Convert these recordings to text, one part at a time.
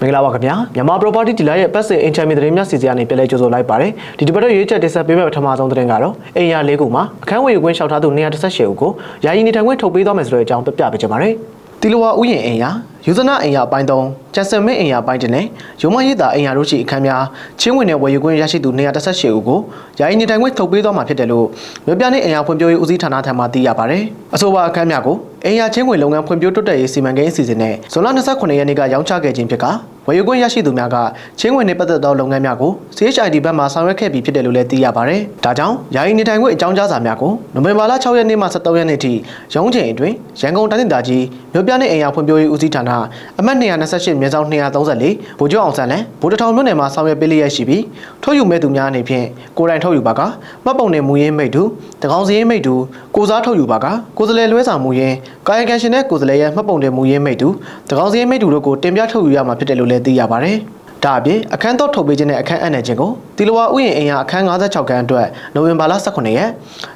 မင်္ဂလာပါခင်ဗျာမြန်မာ property dealer ရဲ့ပတ်စင် income သတင်းများစီစဉ်ကနေပြန်လည်ကြိုဆိုလိုက်ပါတယ်ဒီဒီဘက်တော့ရွေးချက်တင်ဆက်ပေးမယ့်ပထမဆုံးသတင်းကတော့အိမ်ယာ၄ခုမှာအခန်းဝေယူခွင့်လျှောက်ထားသူ118ဦးကိုယာယီနေထိုင်ခွင့်ထုတ်ပေးသွားမယ်ဆိုတဲ့အကြောင်းပြပြပေးချင်ပါတယ်တီလိုဝါဥယျာဉ်အိမ်ယာယူဇနာအိမ်ယာအပိုင်း3ကျန်စင်မင်းအိမ်ယာအပိုင်း1နဲ့ရုံမရည်တာအိမ်ယာတို့ရှိအခန်းများချင်းဝင်နဲ့ဝယ်ယူခွင့်ရရှိသူ118ဦးကိုယာယီနေထိုင်ခွင့်ထုတ်ပေးသွားမှာဖြစ်တယ်လို့မြို့ပြနေအိမ်ယာဖွံ့ဖြိုးရေးဦးစီးဌာနထံမှသိရပါတယ်အဆိုပါအခန်းများကို အိမ်ယာချင်းဝင်လုပ်ငန်းဖွံ့ဖြိုးတိုးတက်ရေးစီမံကိန်းအစီအစဉ်နဲ့ဇွန်လ29ရက်နေ့ကရောင်းချခဲ့ခြင်းဖြစ်က ဝယ်ယူခွင့်ရရှိသူများကချင်းဝင်နဲ့ပတ်သက်သောလုပ်ငန်းများကို CHID ဘက်မှဆောင်ရွက်ခဲ့ပြီးဖြစ်တယ်လို့လည်းသိရပါတယ်။ဒါကြောင့်ယာယီနေထိုင်ခွင့်အကြောင်းကြားစာများကိုနိုဝင်ဘာလ6ရက်နေ့မှ17ရက်နေ့ထိရုံးချိန်အတွင်းရန်ကုန်တိုင်းဒေသကြီးမြို့ပြနဲ့အိမ်ယာဖွံ့ဖြိုးရေးဦးစီးဌာနအမှတ်228မြေဆောင်234ဗိုလ်ချုပ်အောင်ဆန်းလန်ဗိုလ်တထောင်မြို့နယ်မှာဆောင်ရွက်ပေးလျက်ရှိပြီးထုတ်ယူမဲ့သူများအနေဖြင့်ကိုယ်တိုင်ထုတ်ယူပါကမှတ်ပုံနဲ့မူရင်းမိတ်တူတကောင်စီရင်မိတ်တူကိုစားထုတ်ယူပါကကိုယ်စလဲလွဲဆောင်မူရင်းကာယကံရှင်နဲ့ကိုယ်စလဲရဲ့မှတ်ပုံနဲ့မူရင်းမိတ်တူတကောင်စီရင်မိတ်တူတို့ကိုတင်ပြထုတ်ယူရမှာဖြစ်တယ်လို့လည်းသိရပါတယ်။ဒါအပြင်အခန်းတော့ထုတ်ပေးခြင်းနဲ့အခန်းအပ်နေခြင်းကိုတီလဝါဥယျာဉ်အိမ်ယာအခန်း56ခန်းအတွက်နိုဝင်ဘာလ18ရက်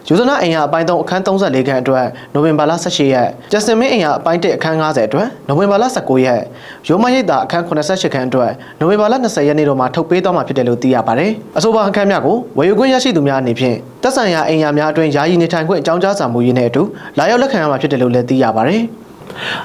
ယူဇနာအိမ်ယာအပိုင်း3အခန်း34ခန်းအတွက်နိုဝင်ဘာလ18ရက်ကျစင်မင်းအိမ်ယာအပိုင်း1အခန်း50အတွက်နိုဝင်ဘာလ19ရက်ရိုးမရိပ်သာအခန်း88ခန်းအတွက်နိုဝင်ဘာလ20ရက်နေ့တို့မှာထုတ်ပေးသွားမှာဖြစ်တယ်လို့သိရပါတယ်။အဆိုပါအခန်းများကိုဝယ်ယူခွင့်ရရှိသူများအနေဖြင့်သက်ဆိုင်ရာအိမ်ယာများအတွင်းယာယီနေထိုင်ခွင့်အကြောင်းကြားစာမူရင်းနဲ့အတူလာရောက်လက်ခံရမှာဖြစ်တယ်လို့လည်းသိရပါတယ်။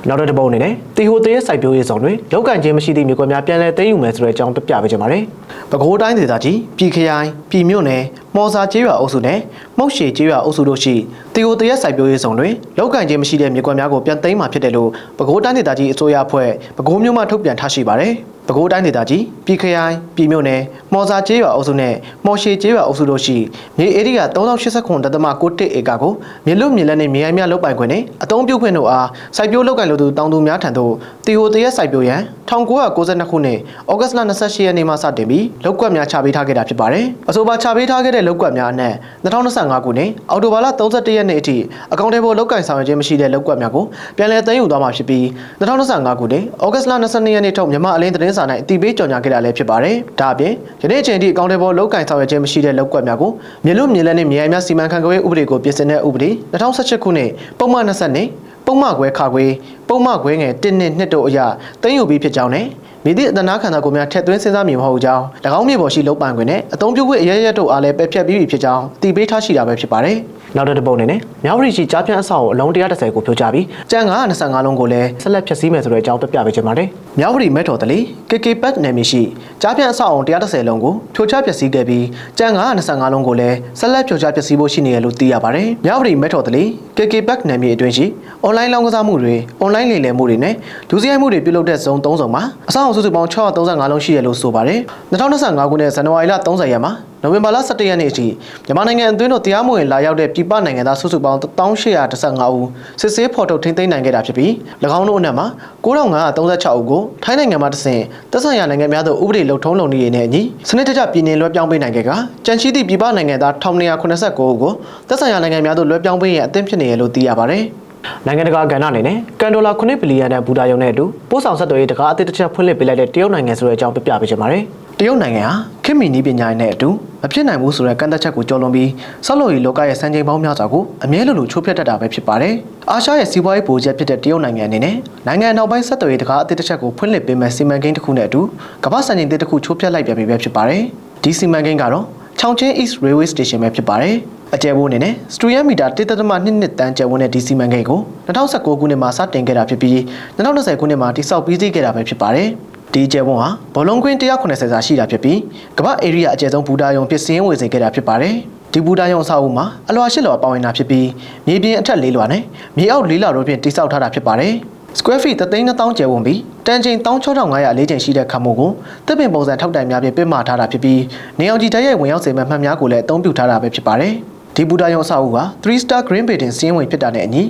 နောက်တစ်ပုံအနေနဲ့တီဟိုတရဲ့စိုက်ပျိုးရေးဆောင်တွေလောက်ကန်ခြင်းမရှိသည့်မြေကွက်များပြန်လည်သိမ်းယူမယ်ဆိုတဲ့အကြောင်းပြပြပေးကြပါမယ်။ ပဲခူးတိုင်းဒေသကြီးပြည်ခရိုင်ပြည်မြို့နယ်မော်စာကျေးရွာအုပ်စုနဲ့မုတ်ရှည်ကျေးရွာအုပ်စုတို့ရှိတီဟိုတရဲ့စိုက်ပျိုးရေးဆောင်တွေလောက်ကန်ခြင်းမရှိတဲ့မြေကွက်များကိုပြန်သိမ်းမှာဖြစ်တယ်လို့ပဲခူးတိုင်းဒေသကြီးအစိုးရအဖွဲ့ပဲခူးမြို့မှထုတ်ပြန်ထားရှိပါတယ်။ပဲခူးတိုင်းဒေသကြီးပြည်ခရိုင်ပြည်မြို့နယ်မော်စာကျေးရွာအုပ်စုနဲ့မော်ရှည်ကျေးရွာအုပ်စုတို့ရှိမြေဧရိယာ3089.61ဧကကိုမြေလွတ်မြေလက်နဲ့မြေအိုင်များလုတ်ပိုင်ခွင့်နဲ့အသုံးပြုခွင့်တို့အားစိုက်ပျိုးလုပ်ကိုင်လိုသူတောင်သူများထံသို့တီဟိုတရက်စိုက်ပျိုးရန်1992ခုနှစ်ဩဂတ်လ28ရက်နေ့မှစတင်ပြီးလောက်ကွက်များချပေးထားခဲ့တာဖြစ်ပါတယ်။အဆိုပါချပေးထားခဲ့တဲ့လောက်ကွက်များအနက်2025ခုနှစ်အောက်တိုဘာလ31ရက်နေ့အထိအကောင့်ထဲပေါ်လောက်ကင်ဆောင်ရွက်ခြင်းမရှိတဲ့လောက်ကွက်များကိုပြန်လည်သိမ်းယူသွားမှာဖြစ်ပြီး2025ခုနှစ်ဩဂတ်လ22ရက်နေ့ထုတ်မြန်မာအလင်းသတင်းစာ၌အတည်ပြုကြော်ညာခဲ့တာလည်းဖြစ်ပါတယ်။ဒါအပြင်ယနေ့အချိန်ထိအကောင့်ထဲပေါ်လောက်ကင်ဆောင်ရွက်ခြင်းမရှိတဲ့လောက်ကွက်များကိုမြေလွတ်မြေလက်နဲ့မြေအိုင်များစီမံခန့်ခွဲဥပဒေကိုပြင်ဆင်တဲ့ဥပဒေ2018ခုနှစ်ပုံမှန်20နှစ်ပုံမှန်ခွဲခါခွဲပုံမှန်ခွဲငယ်1နှစ်2တို့အရာသိမ်းယူပြီးဖြစ်ကြောင်းနဲ့ မိသည့်အတနာခန္ဓာကိုယ်များထက်သွင်းစဉ်းစားမည်မဟုတ်ကြောင်း၎င်းမြေပေါ်ရှိလုံပန်ခွင့်နဲ့အသုံးပြုခွင့်အရရတို့အားလည်းပယ်ဖြတ်ပြီးပြီဖြစ်ကြောင်းတည်ပေးထားရှိတာပဲဖြစ်ပါတယ်။ နောက်တစ်ပုတ်အနေနဲ့မြောက်ရီရှိကြားပြန့်အဆောက်အအလုံး130ကိုဖြိုချပြီးကျန်925လုံးကိုလည်းဆက်လက်ဖျက်ဆီးမယ်ဆိုတဲ့အကြောင်းပြပြပေးချင်ပါတယ်။မြောက်ရီမဲတော်တလီ KK Pet နယ်မြေရှိကြားပြန့်အဆောက်အအုံ130လုံးကိုဖြိုချဖျက်ဆီးခဲ့ပြီးကျန်925လုံးကိုလည်းဆက်လက်ဖြိုချဖျက်ဆီးဖို့ရှိနေရလို့သိရပါတယ်။မြောက်ရီမဲတော်တလီ KK Pet နယ်မြေအတွင်းရှိအွန်လိုင်းလောင်းကစားမှုတွေအွန်လိုင်းလိမ်လည်မှုတွေနဲ့ဒုစရိုက်မှုတွေပြုလုပ်တဲ့ဇုံ၃ဇုံမှာအဆောက်အအုံစုစုပေါင်း635လုံးရှိတယ်လို့ဆိုပါတယ်။2025ခုနှစ်ဇန်နဝါရီလ30ရက်မှာ နိုဝင်ဘာလ17ရက်နေ့အထိမြန်မာနိုင်ငံအတွင်းတို့တရားမဝင်လာရောက်တဲ့ပြည်ပနိုင်ငံသားစုစုပေါင်း1815ဦးစစ်ဆေးဖော်ထုတ်ထိန်းသိမ်းနိုင်ခဲ့တာဖြစ်ပြီး၎င်းတို့အနက်မှာ9536ဦးကိုထိုင်းနိုင်ငံမှာတဆင့်သက်ဆိုင်ရာနိုင်ငံများသို့ဥပဒေလုံထုံးလုံနည်းတွေနဲ့အညီစနစ်တကျပြည်နယ်လွှဲပြောင်းပေးနိုင်ခဲ့ကကြန့်ရှိသည့်ပြည်ပနိုင်ငံသား1289ဦးကိုသက်ဆိုင်ရာနိုင်ငံများသို့လွှဲပြောင်းပေးရန်အသင့်ဖြစ်နေရလို့သိရပါတယ်။ နိုင်ငံတကာကဏ္ဍအနေနဲ့ကန်ဒေါ်လာ9ဘီလီယံတန်ဘူတာယုံနဲ့အတူပို့ဆောင်ဆက်သွယ်ရေးတကားအသစ်တစ်ချက်ဖွင့်လှစ်ပေးလိုက်တဲ့တရုတ်နိုင်ငံဆိုတဲ့အကြောင်းပြပြပေးချင်ပါတယ်။တရုတ်နိုင်ငံဟာခင်မီနီးပညာရေးနဲ့အတူမဖြစ်နိုင်ဘူးဆိုတဲ့ကန့်သက်ချက်ကိုကျော်လွန်ပြီးဆောက်လုပ်ရေးလောကရဲ့စံချိန်ပေါင်းများစွာကိုအမြဲလိုလိုချိုးဖျက်တတ်တာပဲဖြစ်ပါတယ်။အာရှရဲ့စီးပွားရေးဗိုလ်ချက်ဖြစ်တဲ့တရုတ်နိုင်ငံအနေနဲ့နိုင်ငံနောက်ပိုင်းဆက်သွယ်ရေးတကားအသစ်တစ်ချက်ကိုဖွင့်လှစ်ပေးမဲ့စီမံကိန်းတစ်ခုနဲ့အတူကမ္ဘာစံချိန်တစ်ခုချိုးဖျက်လိုက်ပြန်ပြီပဲဖြစ်ပါတယ်။ဒီစီမံကိန်းကတော့ချောင်ချင်း East Railway Station ပဲဖြစ်ပါတယ်။အကျယ်ဝန်းအနေနဲ့စတူရမီတာ1.2နှစ်တန်းကျယ်ဝန်းတဲ့ဒီစီမံကိန်းကို2019ခုနှစ်မှာစတင်ခဲ့တာဖြစ်ပြီး2020ခုနှစ်မှာတိစောက်ပြီးစီးခဲ့တာပဲဖြစ်ပါတယ်။ဒီကျယ်ဝန်းဟာဘောလုံးကွင်း190စာရှိတာဖြစ်ပြီးကမ္ဘာဧရိယာအကျယ်ဆုံးဘူတာယုံဖြစ်စင်းဝင်စေခဲ့တာဖြစ်ပါတယ်။ဒီဘူတာယုံအဆောက်အဦမှာအလွှာရှစ်လွှာပါဝင်တာဖြစ်ပြီးမြေပြင်အထက်လေးလွှာနဲ့မြေအောက်လေးလွှာတို့ဖြင့်တိစောက်ထားတာဖြစ်ပါတယ်။ square feet 3,000ကျယ်ဝန်းပြီးတန်ချိန်16500အလေးချိန်ရှိတဲ့ခါမို့ကိုတစ်ပင်ပုံစံထောက်တိုင်များဖြင့်ပစ်မှထားတာဖြစ်ပြီးနေအောင်ကြီးတိုက်ရိုက်ဝင်ရောက်စေမဲ့မှတ်များကိုလည်းအသုံးပြုထားတာပဲဖြစ်ပါတယ်။ ဒီဘူတာယုံအဆောက်အဦက3 star green building စီးရင်ဝင်ဖြစ်တာနဲ့အညီ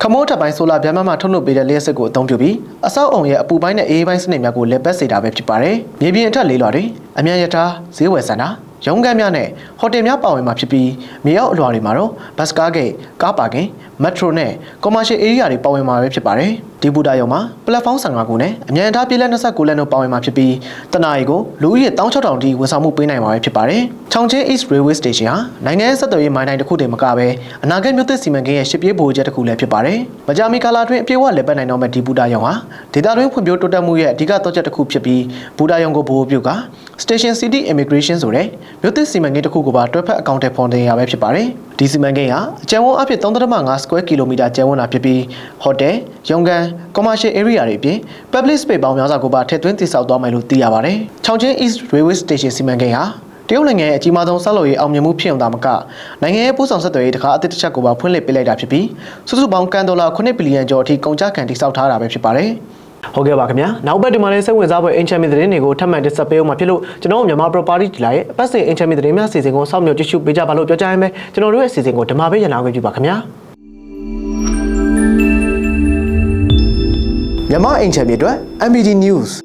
ခမိုးထပ်ပိုင်းဆိုလာဗျမ်းမမထုတ်လုပ်ပေးတဲ့လျှက်စစ်ကိုအသုံးပြုပြီးအဆောက်အုံရဲ့အပူပိုင်းနဲ့အေးပိုင်းစနစ်များကိုလက်ပတ်စေတာပဲဖြစ်ပါတယ်။မြေပြင်အထက်လေးလွှာတွေအမြန်ရထားဈေးဝယ်စင်တာ ရုံးခန်းများနဲ့ဟိုတယ်များပါဝင်မှာဖြစ်ပြီးမြေအောက်အလွှာတွေမှာတော့ဘတ်စကားဂိတ်ကားပါကင်မက်ထရိုနဲ့ကွန်မာရှယ်အေရီယာတွေပါဝင်မှာပဲဖြစ်ပါတယ်ဒီဘူတာယုံမှာပလက်ဖောင်း15ခုနဲ့အမြန်အားပြေးလက်29လက်တို့ပါဝင်မှာဖြစ်ပြီးတနအီကိုလူဦးရေ16000တိဝန်ဆောင်မှုပေးနိုင်မှာဖြစ်ပါတယ်။ချောင်ချင်း East Railway Station ဟာနိုင်ငံရဲ့ဆက်သွယ်ရေးမိုင်းတိုင်းတစ်ခုတည်းမကဘဲအနာဂတ်မြို့သစ်စီမံကိန်းရဲ့ရှစ်ပြေးဗဟိုချက်တစ်ခုလည်းဖြစ်ပါတယ်။မကြာမီကာလအတွင်းအပြည့်အဝလည်ပတ်နိုင်တော့မဲ့ဒီဘူတာယုံဟာဒေသတွင်းဖွံ့ဖြိုးတိုးတက်မှုရဲ့အဓိကသောချက်တစ်ခုဖြစ်ပြီးဘူတာယုံကိုဗဟိုပြုက Station City Immigration ဆိုတဲ့မြို့သစ်စီမံကိန်းတစ်ခုကိုပါတွဲဖက်အကောင့်ထဲဖော်တင်ရပဲဖြစ်ပါတယ်။ဒီစီမံကိန်းဟာအကျယ်ဝန်းအဖြစ်3.5 square kilometer ကျယ်ဝန်းတာဖြစ်ပြီး hotel, ရုံးခန်း commercial area တွေအပြင် public space ပေါင်းများစွာကိုပါထည့်သွင်းတည်ဆောက်သွားမယ်လို့သိရပါတယ်။ချောင်ချင်း East Railway Station စီမံကိန်းဟာတရုတ်နိုင်ငံရဲ့အကြီးမားဆုံးဆောက်လုပ်ရေးအောင်မြင်မှုဖြစ်ုံသာမကနိုင်ငံရဲ့ပို့ဆောင်ဆက်သွယ်ရေးတခါအသစ်တစ်ချက်ကိုပါဖွင့်လှစ်ပေးလိုက်တာဖြစ်ပြီးစုစုပေါင်းကန်ဒေါ်လာ9ဘီလီယံကျော်အထိကုန်ကျခံတည်ဆောက်ထားတာပဲဖြစ်ပါတယ်။ ဟုတ်ကဲ့ပါခင်ဗျာနောက်ဘက်ဒီမှာလည်းစိတ်ဝင်စားဖွယ်အင်ချမ်မီသတင်းတွေကိုထပ်မံတင်ဆက်ပေးအောင်မှာဖြစ်လို့ကျွန်တော်တို့မြန်မာ property ဒီလာရဲ့အပတ်စဉ်အင်ချမ်မီသတင်းများစီစဉ်ကိုစောင့်မျှော်ကြည့်ရှုပေးကြပါလို့ပြောကြရမယ်ကျွန်တော်တို့ရဲ့စီစဉ်ကိုဒီမှာပဲရန်နာခွင့်ပြုပါခင်ဗျာမြန်မာအင်ချမ်မီအတွက် MBD News